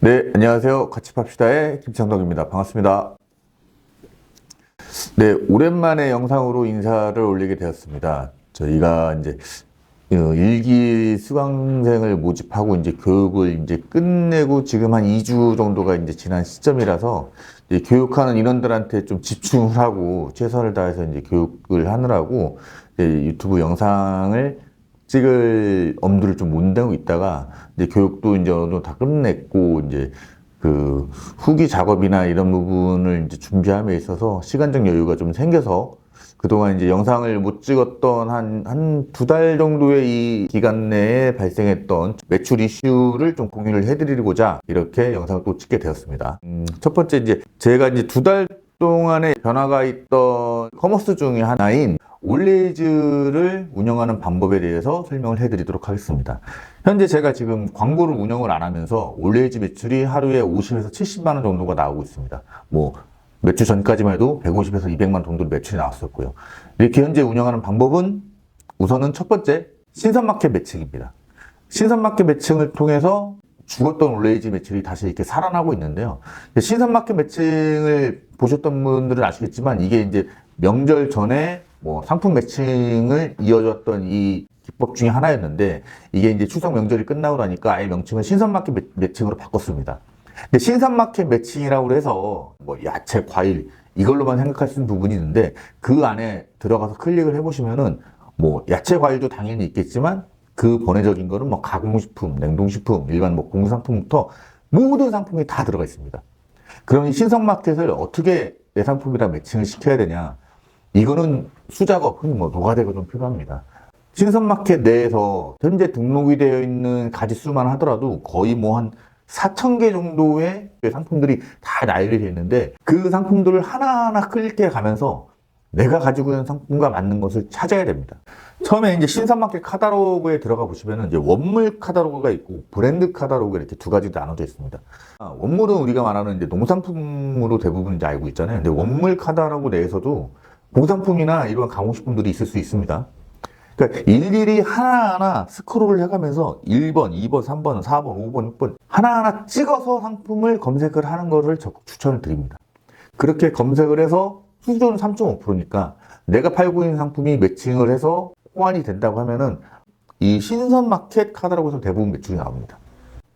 네, 안녕하세요. 같이 팝시다의 김창덕입니다. 반갑습니다. 네, 오랜만에 영상으로 인사를 올리게 되었습니다. 저희가 이제 어, 일기 수강생을 모집하고 이제 교육을 이제 끝내고 지금 한 2주 정도가 이제 지난 시점이라서 이제 교육하는 인원들한테 좀 집중을 하고 최선을 다해서 이제 교육을 하느라고 이제 유튜브 영상을 찍을 엄두를 좀 못 내고 있다가 이제 교육도 이제 어느 정도 다 끝냈고 이제 그 후기 작업이나 이런 부분을 이제 준비함에 있어서 시간적 여유가 좀 생겨서 그동안 이제 영상을 못 찍었던 한, 한 두 달 정도의 이 기간 내에 발생했던 매출 이슈를 좀 공유를 해드리고자 이렇게 영상을 또 찍게 되었습니다. 음, 첫 번째 이제 제가 이제 두 달 동안에 변화가 있던 커머스 중에 하나인 올레이즈를 운영하는 방법에 대해서 설명을 해드리도록 하겠습니다. 현재 제가 지금 광고를 운영을 안 하면서 올레이즈 매출이 하루에 50에서 70만 원 정도가 나오고 있습니다. 뭐 매출 전까지만 해도 150에서 200만 원 정도 매출이 나왔었고요. 이렇게 현재 운영하는 방법은 우선은 첫 번째 신선마켓 매칭입니다. 신선마켓 매칭을 통해서 죽었던 올레이즈 매출이 다시 이렇게 살아나고 있는데요. 신선마켓 매칭을 보셨던 분들은 아시겠지만 이게 이제 명절 전에 뭐 상품 매칭을 이어졌던 이 기법 중에 하나였는데 이게 이제 추석 명절이 끝나고 나니까 아예 명칭을 신선마켓 매- 매칭으로 바꿨습니다. 근데 신선마켓 매칭이라고 해서 뭐 야채, 과일 이걸로만 생각할 수 있는 부분이 있는데 그 안에 들어가서 클릭을 해보시면은 뭐 야채, 과일도 당연히 있겠지만 그 번외적인 거는 뭐 가공식품, 냉동식품, 일반 뭐 공산품부터 모든 상품이 다 들어가 있습니다. 그럼 이 신선마켓을 어떻게 내 상품이랑 매칭을 시켜야 되냐? 이거는 수작업, 흔히 뭐 노가대가 좀 필요합니다. 신선마켓 내에서 현재 등록이 되어 있는 가지수만 하더라도 거의 뭐 한 4천 개 정도의 상품들이 다 나열이 되어 있는데 그 상품들을 하나하나 클릭해 가면서 내가 가지고 있는 상품과 맞는 것을 찾아야 됩니다. 처음에 이제 신선마켓 카다로그에 들어가 보시면은 이제 원물 카다로그가 있고 브랜드 카다로그 이렇게 두 가지 나눠져 있습니다. 아, 원물은 우리가 말하는 이제 농산품으로 대부분 이제 알고 있잖아요. 근데 원물 카다로그 내에서도 공산품이나 이런 가공식품들이 있을 수 있습니다. 그러니까 일일이 하나하나 스크롤을 해가면서 1번, 2번, 3번, 4번, 5번, 6번 하나하나 찍어서 상품을 검색을 하는 것을 적극 추천을 드립니다. 그렇게 검색을 해서 수수료는 3.5%니까 내가 팔고 있는 상품이 매칭을 해서 호환이 된다고 하면은 이 신선 마켓 카다로그에서 대부분 매출이 나옵니다.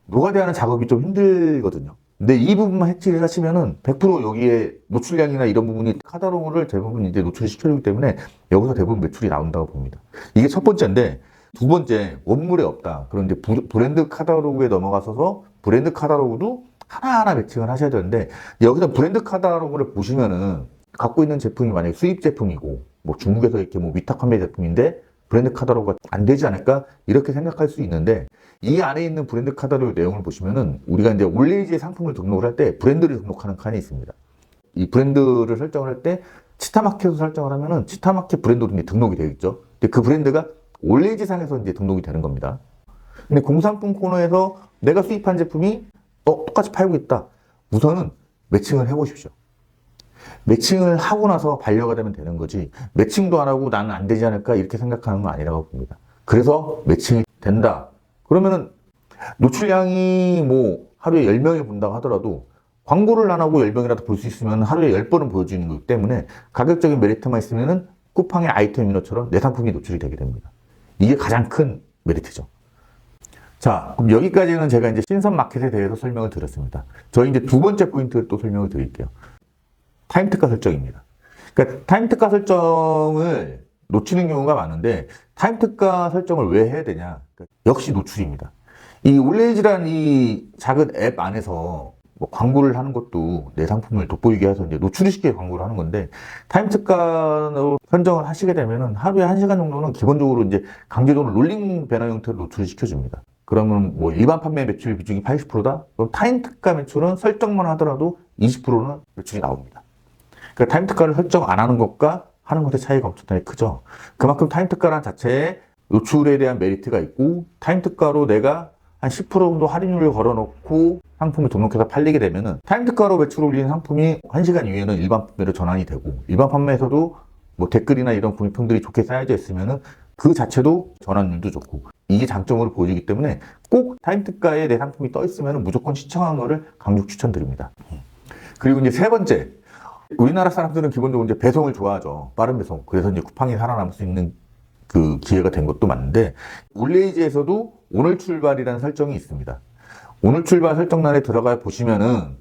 노가대하는 작업이 좀 힘들거든요. 근데 이 부분만 해치를 하시면은 100% 여기에 노출량이나 이런 부분이 카다로그를 대부분 이제 노출을 시켜주기 때문에 여기서 대부분 매출이 나온다고 봅니다. 이게 첫 번째인데 두 번째 원물에 없다. 그런데 부- 브랜드 카다로그에 넘어가서서 브랜드 카다로그도 하나하나 매칭을 하셔야 되는데 여기서 브랜드 카다로그를 보시면은 갖고 있는 제품이 만약에 수입 제품이고 뭐 중국에서 이렇게 뭐 위탁 판매 제품인데 브랜드 카다로그가 안 되지 않을까 이렇게 생각할 수 있는데 이 안에 있는 브랜드 카다로그 내용을 보시면은 우리가 이제 올레이지의 상품을 등록을 할 때 브랜드를 등록하는 칸이 있습니다. 이 브랜드를 설정을 할 때 치타마켓으로 설정을 하면은 치타마켓 브랜드로 이제 등록이 되어 있죠. 근데 그 브랜드가 올레이지 상에서 이제 등록이 되는 겁니다. 근데 공산품 코너에서 내가 수입한 제품이 어, 똑같이 팔고 있다. 우선은 매칭을 해보십시오. 매칭을 하고 나서 반려가 되면 되는 거지 매칭도 안 하고 나는 안 되지 않을까 이렇게 생각하는 건 아니라고 봅니다. 그래서 매칭이 된다. 그러면은 노출량이 뭐 하루에 10명이 본다고 하더라도 광고를 안 하고 10명이라도 볼 수 있으면 하루에 10번은 보여주는 거기 때문에 가격적인 메리트만 있으면은 쿠팡의 아이템 위너처럼 내 상품이 노출이 되게 됩니다. 이게 가장 큰 메리트죠. 자, 그럼 여기까지는 제가 이제 신선 마켓에 대해서 설명을 드렸습니다. 저희 이제 두 번째 포인트를 또 설명을 드릴게요. 타임 특가 설정입니다. 그러니까 타임 특가 설정을 놓치는 경우가 많은데 타임 특가 설정을 왜 해야 되냐? 그러니까 역시 노출입니다. 이 올레이즈란 이 작은 앱 안에서 뭐 광고를 하는 것도 내 상품을 돋보이게 해서 이제 노출을 시키게 광고를 하는 건데 타임 특가로 선정을 하시게 되면은 하루에 한 시간 정도는 기본적으로 이제 강제적으로 롤링 배너 형태로 노출을 시켜줍니다. 그러면 뭐 일반 판매 매출 비중이 80%다? 그럼 타임 특가 매출은 설정만 하더라도 20%는 매출이 나옵니다. 그러니까 타임 특가를 설정 안 하는 것과 하는 것의 차이가 엄청나게 크죠. 그만큼 타임 특가란 자체에 노출에 대한 메리트가 있고 타임 특가로 내가 한 10% 정도 할인율을 걸어놓고 상품을 등록해서 팔리게 되면은 타임 특가로 매출을 올리는 상품이 1시간 이후에는 일반 판매로 전환이 되고 일반 판매에서도 뭐 댓글이나 이런 구매평들이 좋게 쌓여져 있으면은 그 자체도 전환율도 좋고 이게 장점으로 보여지기 때문에 꼭 타임 특가에 내 상품이 떠 있으면 무조건 시청하는 거를 강력 추천드립니다. 그리고 이제 세 번째, 우리나라 사람들은 기본적으로 이제 배송을 좋아하죠. 빠른 배송. 그래서 이제 쿠팡이 살아남을 수 있는 그 기회가 된 것도 맞는데, 올레이지에서도 오늘 출발이라는 설정이 있습니다. 오늘 출발 설정란에 들어가 보시면은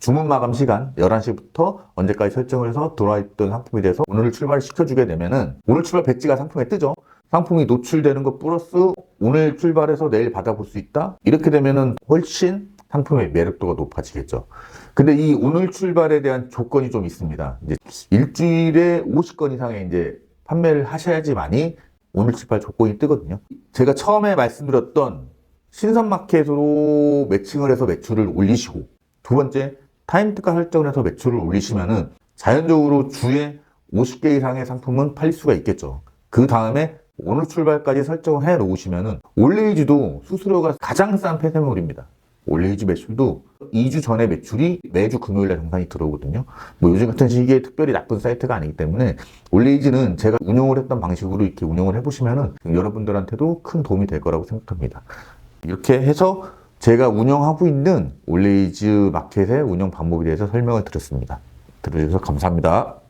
주문 마감 시간 11시부터 언제까지 설정을 해서 들어와있던 상품에 대해서 오늘 출발 시켜주게 되면은 오늘 출발 배지가 상품에 뜨죠. 상품이 노출되는 것 플러스 오늘 출발해서 내일 받아볼 수 있다? 이렇게 되면은 훨씬 상품의 매력도가 높아지겠죠. 근데 이 오늘 출발에 대한 조건이 좀 있습니다. 이제 일주일에 50건 이상의 이제 판매를 하셔야지만이 오늘 출발 조건이 뜨거든요. 제가 처음에 말씀드렸던 신선마켓으로 매칭을 해서 매출을 올리시고 두 번째 타임 특가 설정을 해서 매출을 올리시면은 자연적으로 주에 50개 이상의 상품은 팔릴 수가 있겠죠. 그 다음에 오늘 출발까지 설정을 해 놓으시면은 올레이즈도 수수료가 가장 싼 폐쇄물입니다. 올레이즈 매출도 2주 전에 매출이 매주 금요일날 정산이 들어오거든요. 뭐 요즘 같은 시기에 특별히 나쁜 사이트가 아니기 때문에 올레이즈는 제가 운영을 했던 방식으로 이렇게 운영을 해보시면은 여러분들한테도 큰 도움이 될 거라고 생각합니다. 이렇게 해서 제가 운영하고 있는 올레이즈 마켓의 운영 방법에 대해서 설명을 드렸습니다. 들어주셔서 감사합니다.